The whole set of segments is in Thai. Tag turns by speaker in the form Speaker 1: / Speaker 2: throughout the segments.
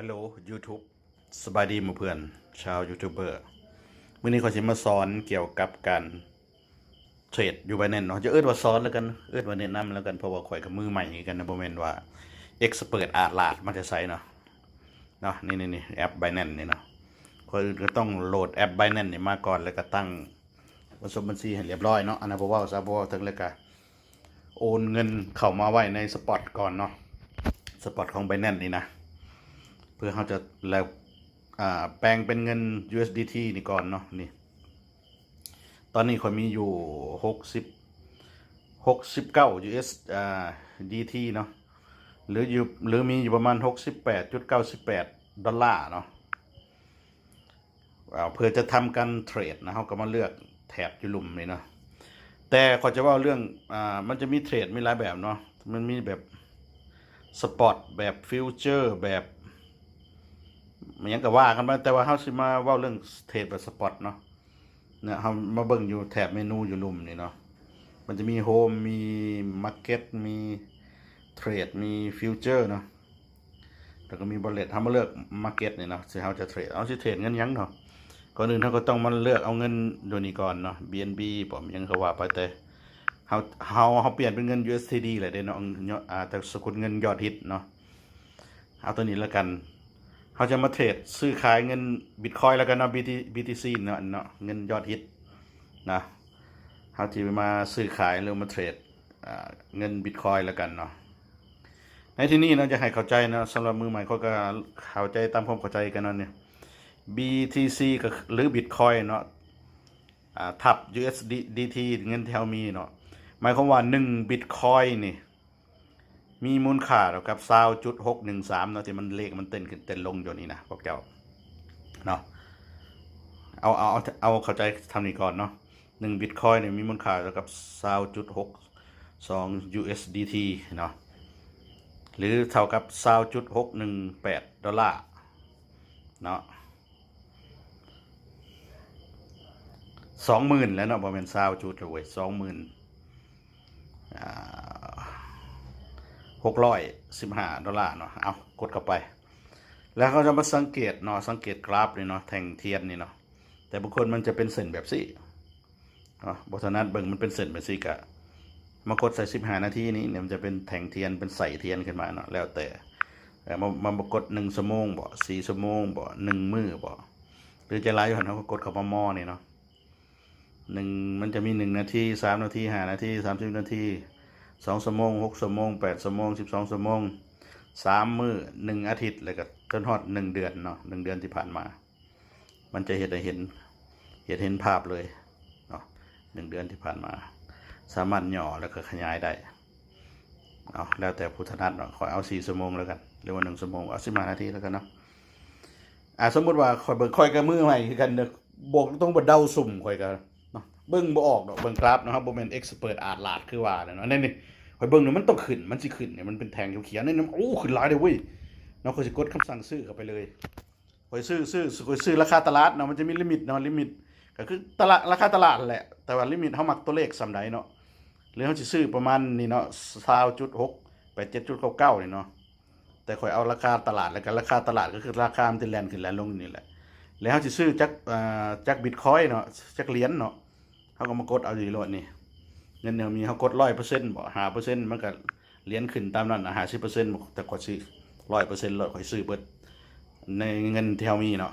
Speaker 1: ฮัลโหล YouTube สบายดีหมาเพื่อน ชาวยูทูบเบอร์วันนี้ขอชิมาสอนเกี่ยวกับการเทรดอยู่ไบแนนเนาะจะเอิ้นว่าสอนแล้วกันเอิ้นว่าแนะนำแล้วกันเพราะว่าข่อยกับมือใหม่กันนะบ่แม่นว่าเอ็กซ์เปิดอาดลาดมันจะใส่เนาะเนาะนี่นี่นี่แอปไบแนนนี่เนาะข่อยก็ต้องโหลดแอปไบแนนนี่มาก่อนแล้วก็ตั้งผสมบัญชีให้เรียบร้อยเนาะอันนั้นบ่ว้าซะบ่เว้าถึงแล้วก็โอนเงินเข้ามาไว้ในสปอตก่อนเนาะสปอตของไบแนนนี่นะ เพื่อเขาจะแล้วแปลงเป็นเงิน USDT นี่ก่อนเนาะนี่ ตอนนี้ข่อยมีอยู่หกสิบหกสิบเก้า US อ่า DT เนาะหรืออยู่หรือมีอยู่ประมาณหกสิบแปดจุดเก้าสิบแปดดอลลาร์เนาะอ่าเพื่อจะทำการเทรดนะเขาก็มาเลือกแถบอยู่ลุ่มนี่เนาะแต่ขอจะว่าเรื่องอ่ามันจะมีเทรดมีหลายแบบเนาะมันมีแบบสปอร์ตแบบฟิวเจอร์แบบ มันยังก็ว่ากันไปแต่ว่าเฮาสิมาเว้าเรื่องเทรดแบบสปอร์ตเนาะเนี่ยเฮามาเบิ่งอยู่แถบเมนูอยู่ลุ่มนี่เนาะมันจะมีโฮมมีมาร์เก็ตมีเทรดมีฟิวเจอร์เนาะแล้วก็มีบอลเลตเฮามาเลือกมาร์เก็ตนี่เนาะสิเฮาจะเทรดเอาสิเทรดเงินยังเนาะก่อนอื่นเฮาก็ต้องมาเลือกเอาเงินตัวนี้ก่อนเนาะ BNB ผมยังเขาว่าไปแต่เฮาเฮาเฮาเปลี่ยนเป็นเงิน USDT เลยเด้เนาะยอดอ่าแต่สกุลเงินยอดฮิตเนาะเอาตัวนี้แล้วกัน เฮาจะมาเทรดซื้อขายเงินบิตคอยแล้วกันเนาะ BT BTC เนาะเนาะเงินยอดฮิตนะเฮาที่มาซื้อขายหรือมาเทรดเงินบิตคอยแล้วกันเนาะในที่นี้เนาจะให้เข้าใจนะสำหรับมือใหม่เขาก็เข้าใจตามความเข้าใจกันเนาะเนี่ย BTC ก็หรือ Bitcoin เนาะทับ USDT เงินแถวมีเนาะหมายความว่าหนึ่งบิตคอยนี่ มีมูลค่าเท่ากับซาวจุดหกหนึ่งสามเนาะที่มันเลขมันเต้นขึ้นเต้นลงอยู่นี่นะพวกเจ้าเนาะเอาเอาเอาเอาเข้าใจทำนี่ก่อนเนาะหนึ่งบิตคอยเนี่ยมีมูลค่าเท่ากับซาวจุดหกสอง USDT เนาะหรือเท่ากับซาวจุดหกหนึ่งแปดดอลลาร์เนาะสองหมื่นแล้วเนาะประมาณซาวจุดเลยเว้ยสองหมื่น หกร้อยสิบห้าดอลลาร์เนาะเอากดเข้าไป แล้วเขาจะมาสังเกตเนาะสังเกตกราฟนี่เนาะแท่งเทียนนี่เนาะแต่บางคนมันจะเป็นเส้นแบบสี่เนาะบทนัดเบิ่งมันเป็นเส้นแบบสี่กะมากดใส่สิบห้านาทีนี้เนี่ยมันจะเป็นแท่งเทียนเป็นใส่เทียนขึ้นมาเนาะแล้วแต่แต่มามามากดหนึ่งชั่วโมงบ่สี่ชั่วโมงบ่หนึ่งมือบ่หรือจะไลฟ์ผ่านเขาก็กดเข้ามามอนี่เนาะหนึ่งมันจะมีหนึ่งนาทีสามนาทีห้านาทีสามสิบนาที สองชั่วโมงหกชั่วโมงแปดชั่วโมงสิบสองชั่วโมงสามมือหนึ่งอาทิตย์แล้วก็จนฮอดหนึ่งเดือนเนาะหนึ่งเดือนที่ผ่านมา มันจะเห็นเห็นเห็นเห็นภาพเลยเนาะหนึ่งเดือนที่ผ่านมา สามารถหย่อแล้วก็ขยายได้เอาแล้วแต่ผู้ถนัดเนาะขอเอาสี่ชั่วโมงแล้วกันหรือว่าหนึ่งชั่วโมงเอาสิบห้านาทีแล้วกันเนาะอ่าสมมติว่าคอยเบิ่งคอยกับมือใหม่คือกันเด้อบอกต้องบ่เดาสุ่มคอยกัน เนาะเบิ่งบ่ออกดอกเบิ่งกราฟนะครับบ่แม่นเอ็กซ์เปิดอาดลาดคือว่าเนาะนั่นนี่คอยเบิ่งเนี่ยมันต้องขึ้นมันสิขึ้นเนี่ยมันเป็นแทงเขียวๆนี่นโอ้ขึ้นหลายเลยเว้ยเนาะคอยสิกดคำสั่งซื้อเข้าไปเลยคอยซื้อซื้อคอยซื้อราคาตลาดเนาะมันจะมีลิมิตเนาะลิมิตก็คือตลาดราคาตลาดแหละแต่ว่าลิมิตเฮามักตัวเลขสำใดเนาะหรือเฮาสิซื้อประมาณนี่เนาะ20.6ไป7.99นี่เนาะแต่คอยเอาราคาตลาดแล้วก็ราคาตลาดก็คือราคามันจะแล่นขึ้นแล่นลงนี่แหละ แล้วเฮาสิซื้อจักอ่าจักบิตคอยเนาะจักเหรียญเนาะเฮาก็มากดเอาอยู่โลดนี่เงินเนี่ยมีเขากดร้อยเปอร์เซ็นต์บ่หาเปอร์เซ็นต์มันก็เหรียญขึ้นตามนั้นหาสิเปอร์เซ็นต์แต่กดซื้อร้อยเปอร์เซ็นต์เลยข่อยซื้อเบิดในเงินที่เรามีเนาะ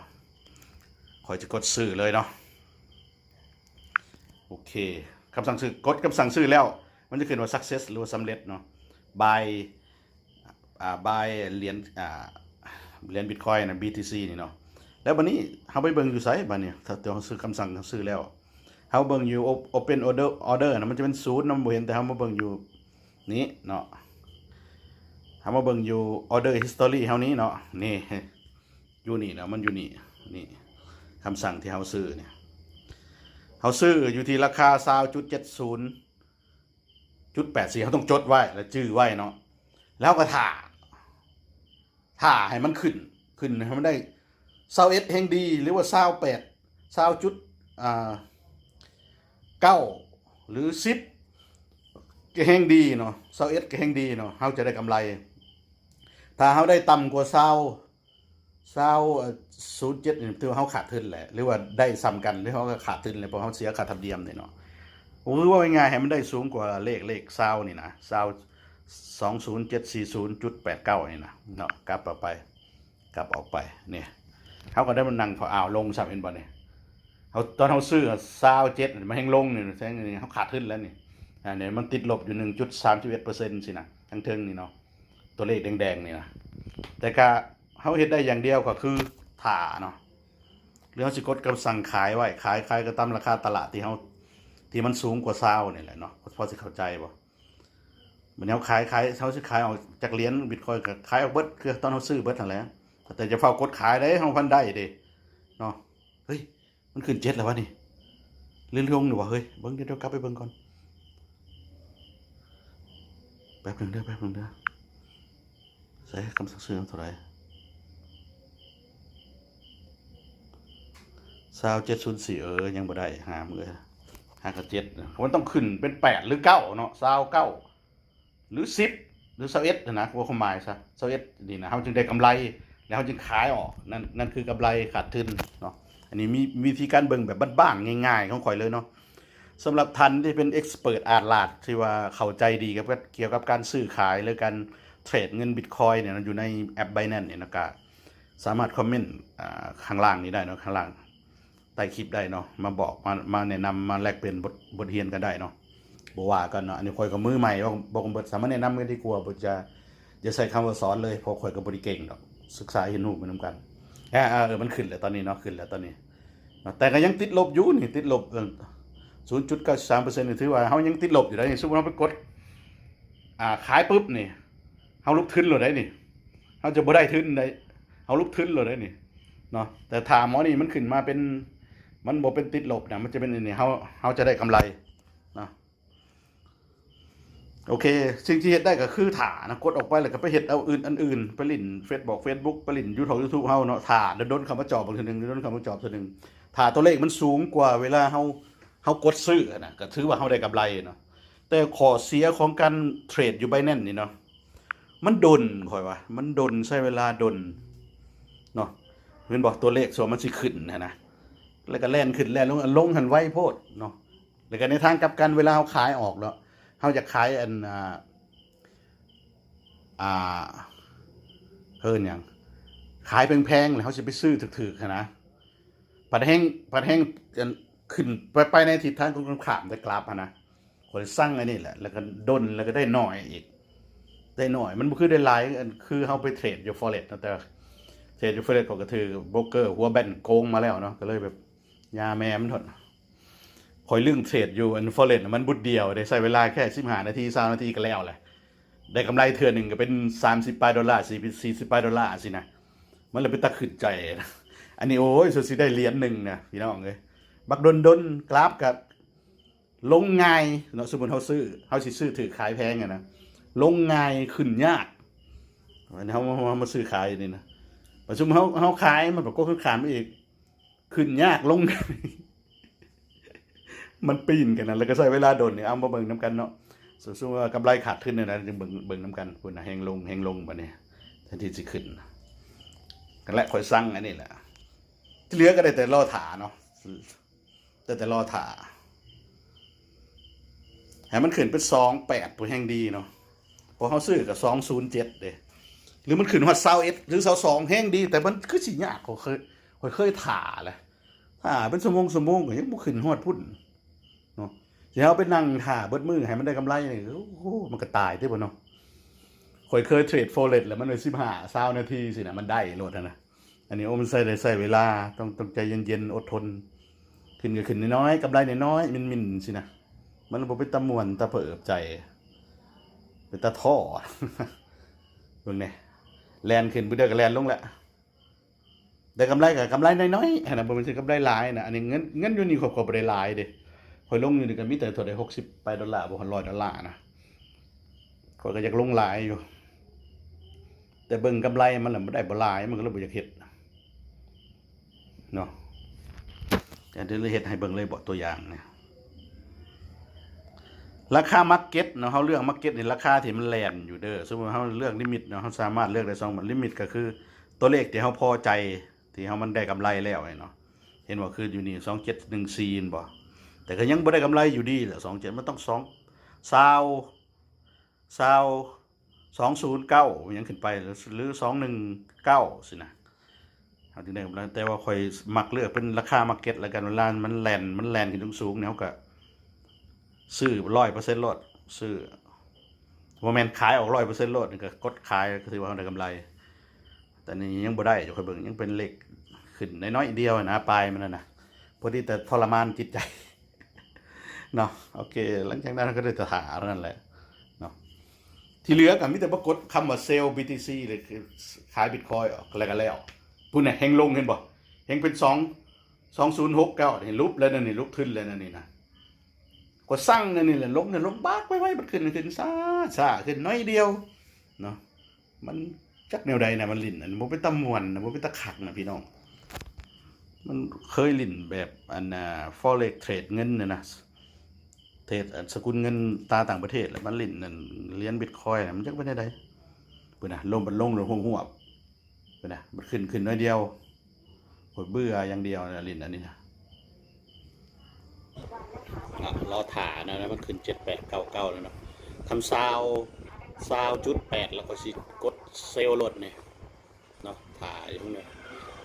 Speaker 1: ขอยจะกดซื้อเลยเนาะโอเคคำสั่งซื้อกดคำสั่งซื้อแล้ว มันจะขึ้นว่า success หรือว่าสำเร็จเนาะ buy อ่า buy เหรียญอ่าเหรียญ bitcoin นะ BTC นี่เนาะ แล้ววันนี้เขาไปเบิ่งอยู่ไสบัดเนี่ยถ้าเราซื้อคำสั่งซื้อแล้วเฮาเบิ่งอยู่ open order order นะมันจะเป็นศูนย์นะบ่เห็นแต่เฮามาเบิ่งอยู่นี้เนาะเฮามาเบิ่งอยู่ order history เฮานี้เนาะนี่อยู่นี่เนาะมันอยู่นี่นี่คำสั่งที่เฮาซื้อเนี่ยเฮาซื้ออยู่ที่ราคา20.70จุด84เฮาต้องจดไว้แล้วชื่อไว้เนาะแล้วก็ถ่าถ่าให้มันขึ้นขึ้นให้มันได้ 21แห่งดี หรือว่า28 20จุดอ่าเก้าหรือสิบแห่งดีเนาะเซาเอ็ดก็แห่งดีเนาะเฮาจะได้กำไร ถ้าเฮาได้ต่ำกว่าเซาเศร้าศูนย์เจ็ดถือว่าเขาขาดทุนแหละ หรือว่าได้ซ้ำกันหรือเขาก็ขาดทุนเลยเพราะเขาเสียค่าธรรมเนียมเนี่ยเนาะผมรู้ว่าง่ายให้มันได้สูงกว่าเลขเลขเศร้านี่นะเศร้าสองศูนย์เจ็ดสี่ศูนย์จุดแปดเก้านี่นะเนาะกลับออกไป กลับออกไปเนี่ย เขาก็ได้มันนั่งพออ้าวลงสับเห็นบ่เนี่ยเขาตอนเขาซื้อเศร้าเจ็ดมันแห้งลงเนี่ยแสดงนี่เขาขาดทุนแล้วนี่อ่าเนี่ยมันติดลบอยู่หนึ่งจุดสามสิบเอ็ดเปอร์เซ็นต์สินะทั้งเทิงนี่เนาะตัวเลขแดงๆนี่นะแต่ก็เขาเฮ็ดได้อย่างเดียวก็คือถ่าเนาะหรือเขาสิกดกับสั่งขายไว้ขายขายก็ตามราคาตลาดที่เขาที่มันสูงกว่าเศร้านี่แหละเนาะพอสิเข้าใจบ่มันเขาขายขายเขาสิขายออกจากเหรียญบิตคอยก็ขายออกเบิร์ดคือตอนเขาซื้อเบิดนั่นแหละ แต่จะเฝ้ากดขายได้เขาพันได้เด้เนาะเฮ้ยมันขึ้นเจ็ดแล้ววะนี่เลื่อนลงหรือวะเฮ้ยเบิ่งเดี๋ยวเดี๋ยวกลับไปเบิ่งก่อนแป๊บหนึ่งเด้อแป๊บหนึ่งเด้อใส่คำสั่งซื้อเท่าไหร่สาวเจ็ดศูนย์สี่เออยังบ่ได้หามือห้ากับเจ็ดมันต้องขึ้นเป็นแปดหรือเก้าเนาะสาวเก้าหรือสิบหรือสาวเอ็ดนะว่าความหมายซะสาวเอ็ดนี่นะเขาจึงได้กำไร แล้วเขาจึงขายออกนั่นนั่นคือกำไรขาดทุนเนาะอันนี้มีวิธีการเบิ่งแบบบ้านๆง่ายๆของข่อยเลยเนาะสำหรับทันที่เป็นเอ็กซ์เพรสอาร์ลาดที่ว่าเข้าใจดีกับเกี่ยวกับการซื้อขายหรือการเทรดเงินบิตคอยเนี่ยนะอยู่ในแอป Binance เนี่ยนะครับสามารถคอมเมนต์ข้างล่างนี้ได้เนาะข้างล่างใต้คลิปได้เนาะมาบอกมามาแนะนำมาแลกเปลี่ยนบทบทเรียนกันได้เนาะบว่ากันเนาะอันนี้คอยกับมือใหม่ว่าบอกเบิดสามารถแนะนำกันดีกว่าบ่จะจะใส่คำว่าสอนเลยเพราะคอยกับบริเก่งดอก ศึกษาเห็นรูปมันนำกันแค่เออมันขึ้นแล้วตอนนี้เนาะขึ้นแล้วตอนนี้ แต่ก็ยังติดลบอยู่นี่ติดลบศูนย์จุดเก้าสามเปอร์เซ็นต์ถือว่าเขายังติดลบอยู่ได้นี่สมมติเราไปกดอ่าขายปุ๊บนี่เฮาลุกทึนเลยได้นี่เฮาจะบ่ได้ทึนได้เฮาลุกทึนเลยได้นี่เนาะแต่ถามหมอนี่มันขึ้นมาเป็นมันบ่เป็นติดลบนะมันจะเป็นอันนี่เฮาเฮาจะได้กำไร โอเค สิ่งที่เฮ็ดได้ก็คือถ่านะกดออกไปแล้วก็ไปเฮ็ดเอาอื่นอันอื่นไปลิ่นเฟซบอกเฟซบุ๊กไปลิ่นยูทูบยูทูบเฮาเนาะถ่าโดนคำว่าจอบบางทีนึงโดนคำว่าจอบทีนึงถ่าตัวเลขมันสูงกว่าเวลาเฮาเฮากดซื้อนะก็ถือว่าเฮาได้กำไรเนาะแต่ข้อเสียของการเทรดอยู่ไบแน่นนี่เนาะมันดนคอยว่ามันดนใช้เวลาดนเนาะเพื่อนบอกตัวเลขส่วนมันสิขึ้นนะนะแล้วก็แล่นขึ้นแล่นลงลงหันไว้โพดเนาะแล้วก็ในทางกลับกันเวลาเขาขายออกแล้ว เขาจะขายอันอ่าอ่าเพิ่นอย่างขายแพงๆแล้วเขาจะไปซื้อถึกๆนะปัดแห้งปัดแห้งอันขึ้นไปไปในทิศทางของขามแต่กราฟอะนะคนสร้างอันนี้แหละ แล้วก็ดนแล้วก็ได้หน่อยอีก ได้หน่อย มันคือได้หลายคือเฮาไปเทรดอยู่ Forex นะแต่เทรดอยู่ Forex ก็กระถือโบรกเกอร์หัวแบนโกงมาแล้วเนาะก็เลยแบบยาแม่มันทน คอยลึงเทรดอยู่อัน Forex น่ะมันบุดเดียวได้ใช้เวลาแค่15นาที20นาทีก็แล้วแหละได้กำไรเทื่อหนึ่งก็เป็น30ปลายดอลลาร์40 40ปลายดอลลาร์สินะมันเลยเป็นตะขึ้นใจนะอันนี้โอ้ยสุดสิได้เหรียญหนึ่งนะพี่น้องเอ้ยบักดนดนกราฟกับลงง่ายเนาะสมมุติเฮาซื้อเฮาสิซื้อถือขายแพงอะนะลงง่ายขึ้นยากวันนี้เขามามาซื้อขายนี่นะประชุมเขาเขาขายมันบอกก็คือขายมาอีก ขึ้นยากลง มันปีนกันนะแล้วก็ใช้เวลาโดนเนี่ยเอามาเบิ่งน้ำกันเนาะสมมติว่ากำไรขาดขึ้นเนี่ยนะจึงเบิ่งเบิ่งน้ำกันคุณนะแหงลงแหงลงแบัดนี้ทันทีสิขึ้นกันและคอยสั่งอันนี้แหละที่เหลือก็ได้แต่รอถาเนาะแต่แต่รอถาให้มันขึ้นเป็นสองแปดตัวแห่งดีเนาะพอเขาซื้อกับสองศูนย์เจ็ดเด้หรือมันขึ้นฮอดเซาเอ็ดหรือเซาสองแห้งดี แต่มันคือสิยากเขาเคยเขาเคยถ่าแหละถ่าเป็นสมงสมงก็ยังบ่ขึ้นฮอดพุ่น นาะสิเอาไปนั่งถ่าเบิดมือให้มันได้กำไรนี่โอ้โหมันก็ตายได้บ่เนาะข่อยเคยเทรดโฟเรตแล้วมันเลย15 20นาทีสินะมันได้โลดนะอันนี้โอ้มันใส่ได้ใส่เวลาต้องต้องใจเย็นๆอดทน ขึ้นก็ขึ้นน้อยๆกำไรน้อยๆมินสินะมันบ่เป็นตะมวนตะเปิบใจเป็นตาท่อเบิ่งเนี่ยแลนขึ้นไปเดือกับแลนลงแหละได้กำไรกับกำไรน้อยๆอันนั้นม่นสิกำไรหลายนะอันนี้เงินเงินอยู่นี่ขอบๆบ่ได้หลายเด้ ข่อยลงอยู่นี่ก็มีแต่เท่าใด60ไปดอลลาร์บ่ฮัน100ดอลลาร์นะข่อยก็อยากลงหลายอยู่ แต่เบิ่งกำไรมันล่ะบ่ได้บลายมันก็เลยบ่อยากเฮ็ดเนาะแต่เดี๋ยวเราเฮ็ดให้เบิ่งเลยบ่ตัวอย่างเนี่ยราคามาร์เก็ตเนาะเขาเลือกมาร์เก็ตในราคาที่มันแลนอยู่เด้อสมมติเขาเลือกลิมิตเนาะเขาสามารถเลือกได้สองแบบลิมิตก็คือตัวเลขที่เขาพอใจที่เขามันได้กำไรแล้วเนาะเห็นว่าคืออยู่นี่สองเจ็ดหนึ่งซีนบ่ แต่ก็ยังไม่ได้กำไรอยู่ดีแหละสองเจ็ดมันต้องสองซาวซาวสองศูนย์เก้ายังขึ้นไปหรือสองหนึ่งเก้าสินะเอาถึงได้กำไรแต่ว่าคอยมักเลือกเป็นราคามาร์เก็ตแล้วกันเวลามันแลนมันแลนขึ้นสูงๆเนี่ยเขาก็ซื้อร้อยเปอร์เซ็นต์ลดซื้อว่าแมนขายออกร้อยเปอร์เซ็นต์ลดนี่ก็กดขายก็ถือว่าได้กำไร แต่นี่ยังบ่ได้อยู่ค่อยเบิ่งยังเป็นเหล็กขึ้นน้อยๆเดียวนะปลายมันนะนะพอดีแต่ทรมานจิตใจ เนาะโอเค หลังจากนั้นก็ได้แต่หาเท่านั้นแหละเนาะที่เหลือกันมีแต่ปรากฏคำว่าเซลล์ BTC เลยคือขายบิตคอยออกแล้วก็แล้วพูดน่ะแหงลงเห็นบ่แหงเป็นสองสองศูนย์หกเก้าเห็นรูปแล้วนั่นนี่รูปขึ้นแล้วนั่นนี่นะก็สร้างนั่นนี่แหละลงเนี่ยลงบ้ากไว้ไว้มันขึ้นขึ้นซาซาขึ้นน้อยเดียวเนาะมันจักแนวใดนะมันลิ่นอันมันเป็นตะมวนนะมันเป็นตะขักนะพี่น้อง มันเคยลิ่นแบบอันน่ะ forex เทรดเงินเนี่ยนะ เทรดสกุลเงินตาต่างประเทศแล้วมันลิ่นนั่นเหรียญบิตคอยน์มันจักเป็นไดเพิ่นนะลงมันลงลงหัวบเพิ่นนะมันขึ้นขึ้นน้อยเดียวหดเบื่ออย่างเดียวนะลิ่นอันนี้นะรอถ่านะแล้วมันขึ้นเจ็ดแปดเก้าเก้าแล้วเนาะทำซาวซาวจุดแปดแล้วก็สิกดเซลล์รถเนี่ยเนาะถ่ายอยู่ตรงเนี้ย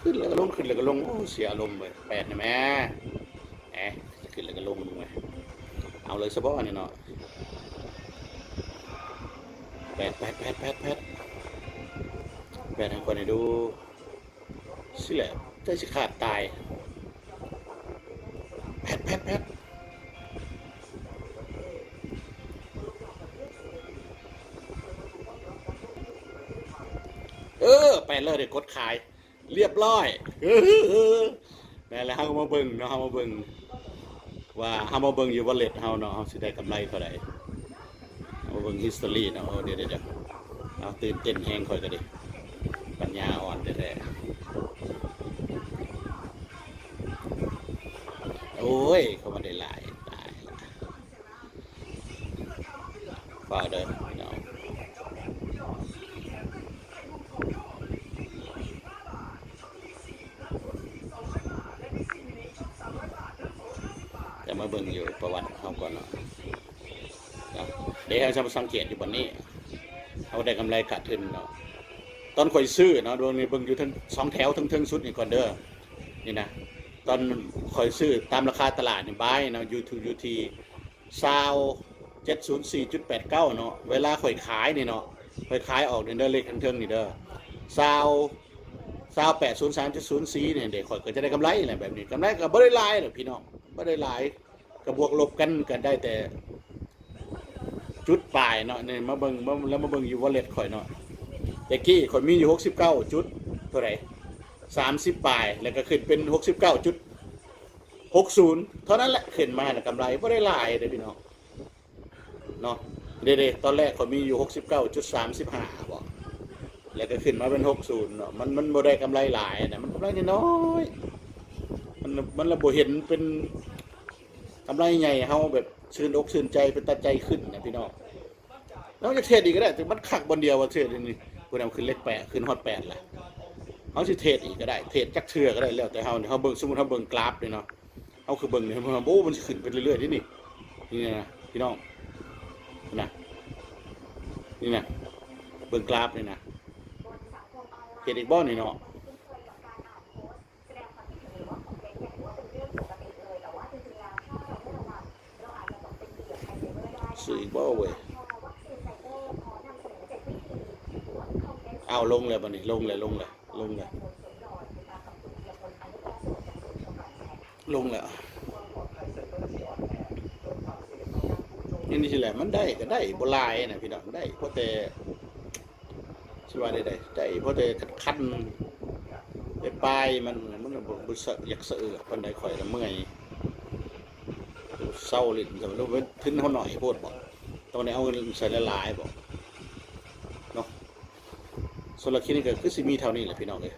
Speaker 1: ขึ้นแล้วก็ลงขึ้นแล้วก็ลงโอ้เสียอารมณ์ไปแปดนะแม่แหมขึ้นแล้วก็ลงไป เอาเลยสะบอนี่เนาะแปดแปดแปดแปดแปดแปดให้คนให้ดูสิแหละใจสิขาดตายแปดแปดแปดเออไปเลยเดี๋ยวกดขาย เรียบร้อยเออนั่นแหละเฮามาเบิ่งเนาะเฮามาเบิ่ง ว่าเฮามาเบิ่งอยู่วอลเล็ตเฮาเนาะเฮาสิได้กำไรเท่าใดเอามาเบิ่งฮิสตอรี่เนาะเอาเดี๋ยวเดี๋ยวเดี๋ยวเอาตื่นเต้นแห้งค่อยก็ดิปัญญาอ่อนแท้ๆโอ้ย เขามาได้หลายตายละฝ่าเด้อพี่น้อง แต่มา เบิ่งอยู่ประวัติเขาก่อนเนาะเดี๋ยวเราจะมาสังเกตอยู่บนนี้เขาได้กำไรขาดทุนเนาะตอนคอยซื้อเนาะดวงนี้เบิ่งอยู่ทั้งสองแถวทั้งเทิงสุดนี่ก่อนเด้อนี่นะตอนคอยซื้อตามราคาตลาดนี่บายเนาะยูทูยูทีซาวเจ็ดศูนย์สี่จุดแปดเก้าเนาะเวลาคอยขายนี่เนาะคอยขายออกเนี่ยเด้อเลขทั้งเทิงนี่เด้อซาวซาวแปดศูนย์สามจุดศูนย์สี่เนี่ยเด็กคอยก็จะได้กำไรอะไรแบบนี้กำไรก็บ่ได้ลายหรอพี่น้องไม่ได้ลาย กระบวกลบกันกันได้แต่ จุดปลายเนาะเนี่ยมาเบิงมาแล้วมาเบิงอยู่ว่าเล็ดข่อยเนาะแต่กี้ข่อยมีอยู่หกสิบเก้าจุดเท่าไหร่สามสิบปลายแล้วก็ขึ้นเป็นหกสิบเก้าจุดหกศูนย์เท่านั้นแหละขึ้นมาน่ะกำไรไม่ได้หลายเลยพี่น้องเนาะเด็ดๆตอนแรกข่อยมีอยู่หกสิบเก้าจุดสามสิบห้าบอกแล้วก็ขึ้นมาเป็นหกศูนย์เนาะมันมันบ่ได้กำไรหลายนะมันกำไรน้อย มันมันระบบเห็นเป็นำไรใหญ่เฮาแบบชื่นอกชื่นใจเป็นตาใจขึ้นนะพี่น้องแล้วจะเทรดอีกก็ได้ถึงมันขักบนเดียวว่าเทรดนี่กูนำขึ้นเลขแปดขึ้นฮอตแปดแหละเขาสิเทรดอีกก็ได้ เทรดจักเทือก็ได้แล้วแต่เฮาเนี่ยเฮาเบิ่งสมมุติเฮาเบิ่งกราฟเลยเนาะเฮาคือเบิ่งเนี่ยมันโอ้มันขึ้นไปเรื่อยๆที่นี่นี่นะพี่น้องนะนี่นะเบิ่งกราฟนี่นะเฮ็ดอีกบ่นี่เนาะ อีกบ่เว้เอาลงเลยบัดนี้ลงเลยลงเลยลงเลยลงแล้วนี่นี่แหละมันได้ก็ได้บลายนะพี่น้องได้เพราะแต่สิว่าได้ได้ได้เพราะแต่คันไปปลายมันมันบ่บ่สะอยากเอือกปานใดข่อยละเมื่อย เศร้าลิ้นจะรู้ว่าทึนเขาหน่อยโพดบอกตอนนี้เอาเงินใส่ละลายบอกเนาะส่วนละคิดนี่ก็คือสิมีเท่านี้แหละพี่น้องเลย